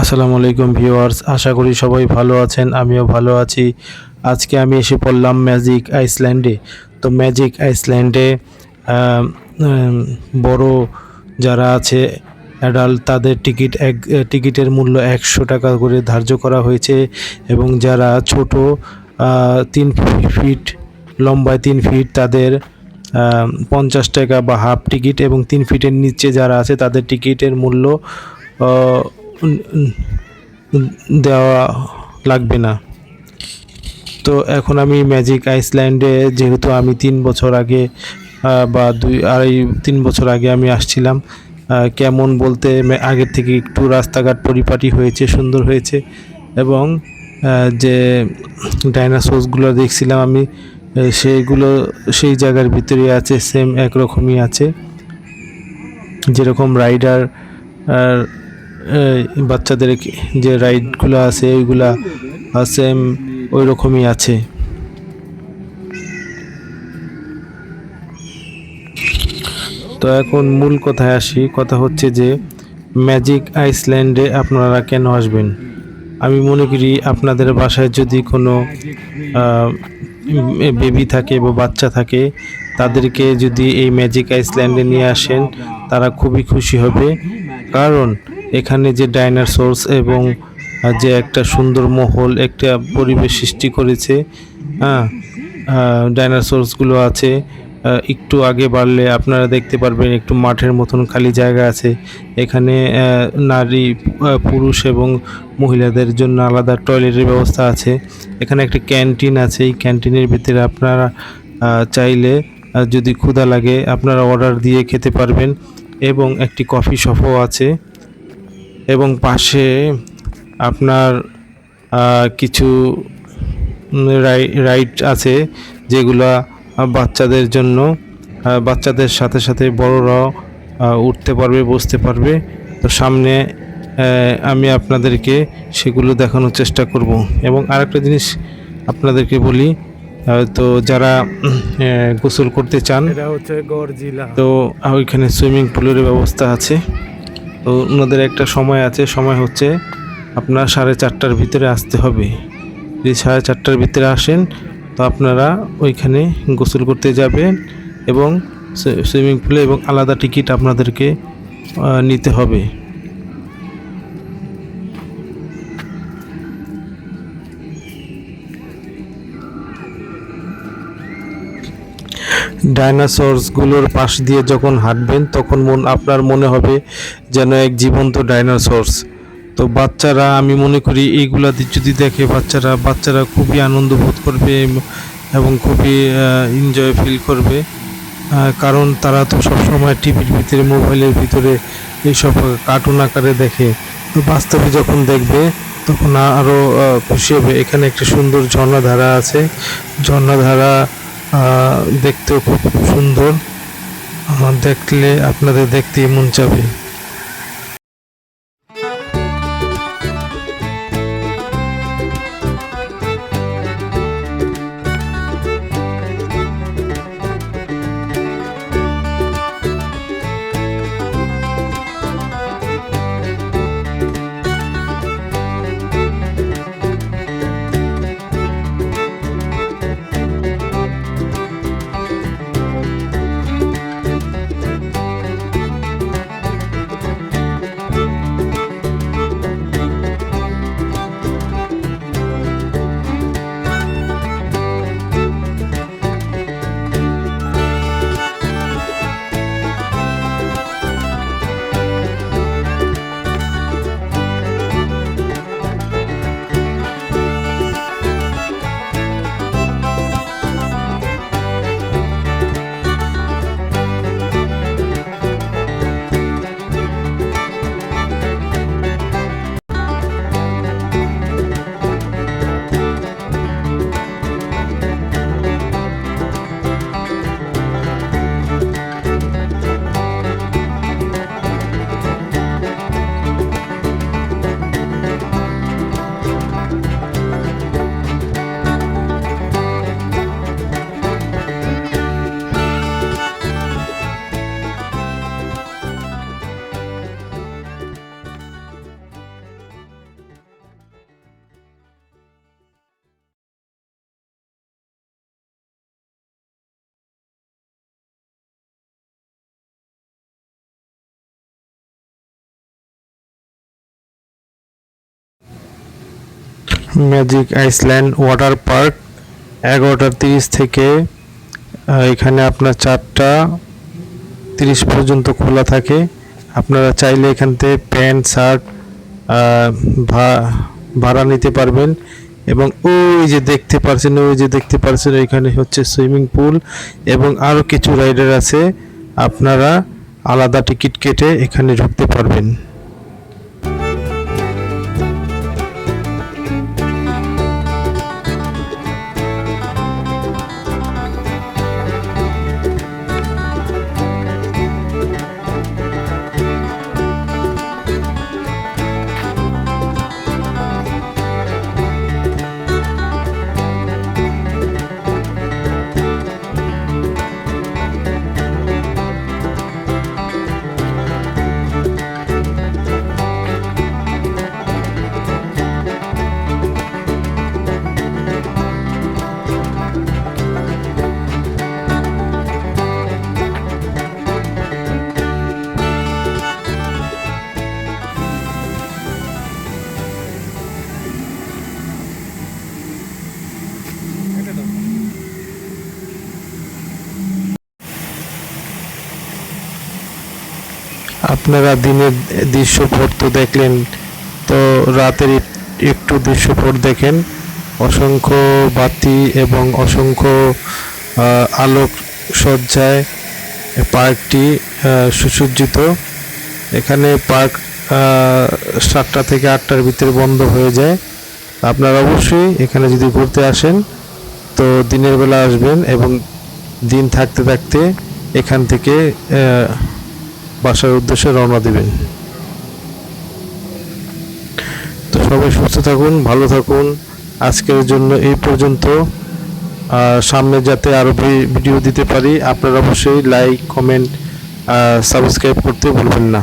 আসসালামু আলাইকুম ভিউয়ার্স, আশা করি সবাই ভালো আছেন, আমিও ভালো আছি। আজকে আমি এসে পড়লাম ম্যাজিক আইসল্যান্ডে। তো ম্যাজিক আইসল্যান্ডে বড় যারা আছে, অ্যাডাল্ট, তাদের টিকিট এক, টিকিটের মূল্য একশো টাকা করে ধার্য করা হয়েছে এবং যারা ছোট তিন ফিট লম্বায় তিন ফিট, তাদের পঞ্চাশ টাকা বা হাফ টিকিট এবং তিন ফিটের নিচে যারা আছে, তাদের টিকিটের মূল্য দেওয়া লাগবে না। তো এখন আমি ম্যাজিক আইসল্যান্ডে যেহেতু আমি তিন বছর আগে বা দুই, আড়াই, তিন বছর আগে আমি আসছিলাম কেমন বলতে আগের থেকে একটু রাস্তাঘাট পরিপাটি হয়েছে, সুন্দর হয়েছে, এবং যে ডাইনাসোরসগুলো দেখছিলাম আমি সেইগুলো সেই জায়গার ভিতরে আছে সেম একরকমই আছে। যেরকম রাইডার আর বাচ্চাদের যে রাইডগুলো আছে ওইগুলা সেম ওই রকমই আছে। তো এখন মূল কথায় আসি, কথা হচ্ছে যে ম্যাজিক আইসল্যান্ডে আপনারা কেন আসবেন? আমি মনে করি আপনাদের বাসায় যদি কোনো বেবি থাকে বা বাচ্চা থাকে, তাদেরকে যদি এই ম্যাজিক আইসল্যান্ডে নিয়ে আসেন, তারা খুবই খুশি হবে। কারণ এখানে যে ডাইনাসোরস এবং যে একটা সুন্দর মহল, একটা পরিবেশ সৃষ্টি করেছে হ্যাঁ ডাইনাসোরসগুলো আছে একটু আগে বাড়লে আপনারা দেখতে পারবেন একটু মাঠের মতন খালি জায়গা আছে। এখানে নারী পুরুষ এবং মহিলাদের জন্য আলাদা টয়লেটের ব্যবস্থা আছে। এখানে একটা ক্যান্টিন আছে, এই ক্যান্টিনের ভিতরে আপনারা চাইলে যদি ক্ষুধা লাগে আপনারা অর্ডার দিয়ে খেতে পারবেন এবং একটি কফি শপও আছে। এবং পাশে আপনার কিছু রাইড আছে যেগুলা বাচ্চাদের জন্য বাচ্চাদের সাথে সাথে বড়রাও উঠতে পারবে বসতে পারবে। তো সামনে আমি আপনাদেরকে সেগুলো দেখানোর চেষ্টা করব। এবং আরেকটা জিনিস আপনাদেরকে বলি তো যারা গোসল করতে চান এটা হচ্ছে গরজিলা তো ওইখানে সুইমিং পুলের ব্যবস্থা আছে। তো ওনাদের একটা সময় আছে, সময় হচ্ছে আপনার সাড়ে চারটার ভিতরে আসতে হবে। যদি সাড়ে চারটার ভিতরে আসেন, তো আপনারা ওইখানে গোসল করতে যাবেন এবং সুইমিং পুলে এবং আলাদা টিকিট আপনাদেরকে নিতে হবে। ডাইনোসরসগুলোর পাশ দিয়ে যখন হাঁটবেন, তখন মন, আপনার মনে হবে যেন এক জীবন্ত ডাইনোসরস। তো বাচ্চারা, আমি মনে করি এইগুলা যদি দেখে বাচ্চারা বাচ্চারা খুবই আনন্দ বোধ করবে এবং খুবই এনজয় ফিল করবে। কারণ তারা তো সবসময় টিভির ভিতরে, মোবাইলের ভিতরে এইসব কার্টুন আকারে দেখে। তো বাস্তবে যখন দেখবে, তখন আরও খুশি হবে। এখানে একটা সুন্দর ঝর্ণাধারা আছে। ঝর্ণাধারা দেখতেও খুব সুন্দর। দেখলে আপনাদের দেখতে মন চাবে। ম্যাজিক আইসল্যান্ড ওয়াটার পার্ক এগারোটার তিরিশ থেকে এখানে আপনার চারটা তিরিশ পর্যন্ত খোলা থাকে। আপনারা চাইলে এখান থেকে প্যান্ট, শার্ট ভাড়া নিতে পারবেন। এবং ওই যে দেখতে পারছেন, ওই যে দেখতে পারছেন, এখানে হচ্ছে সুইমিং পুল এবং আরও কিছু রাইডার আছে। আপনারা আলাদা টিকিট কেটে এখানে ঢুকতে পারবেন। আপনারা দিনের দৃশ্যপট তো দেখলেন, তো রাতের এক- একটু দৃশ্যপট দেখেন। অসংখ্য বাতি এবং অসংখ্য আলোক সজ্জায় পার্কটি সুসজ্জিত। এখানে পার্ক সাতটা থেকে আটটার ভিতরে বন্ধ হয়ে যায়। আপনারা অবশ্যই এখানে যদি ঘুরতে আসেন, তো দিনের বেলা আসবেন এবং দিন থাকতে থাকতে এখান থেকে বাসার উদ্দেশ্যে রওনা দিবেন। তো সবাই সুস্থ থাকুন, ভালো থাকুন। আজকের জন্য এই পর্যন্ত। সামনে যাতে আরও ভিডিও দিতে পারি, আপনারা অবশ্যই লাইক কমেন্ট সাবস্ক্রাইব করতে ভুলবেন না।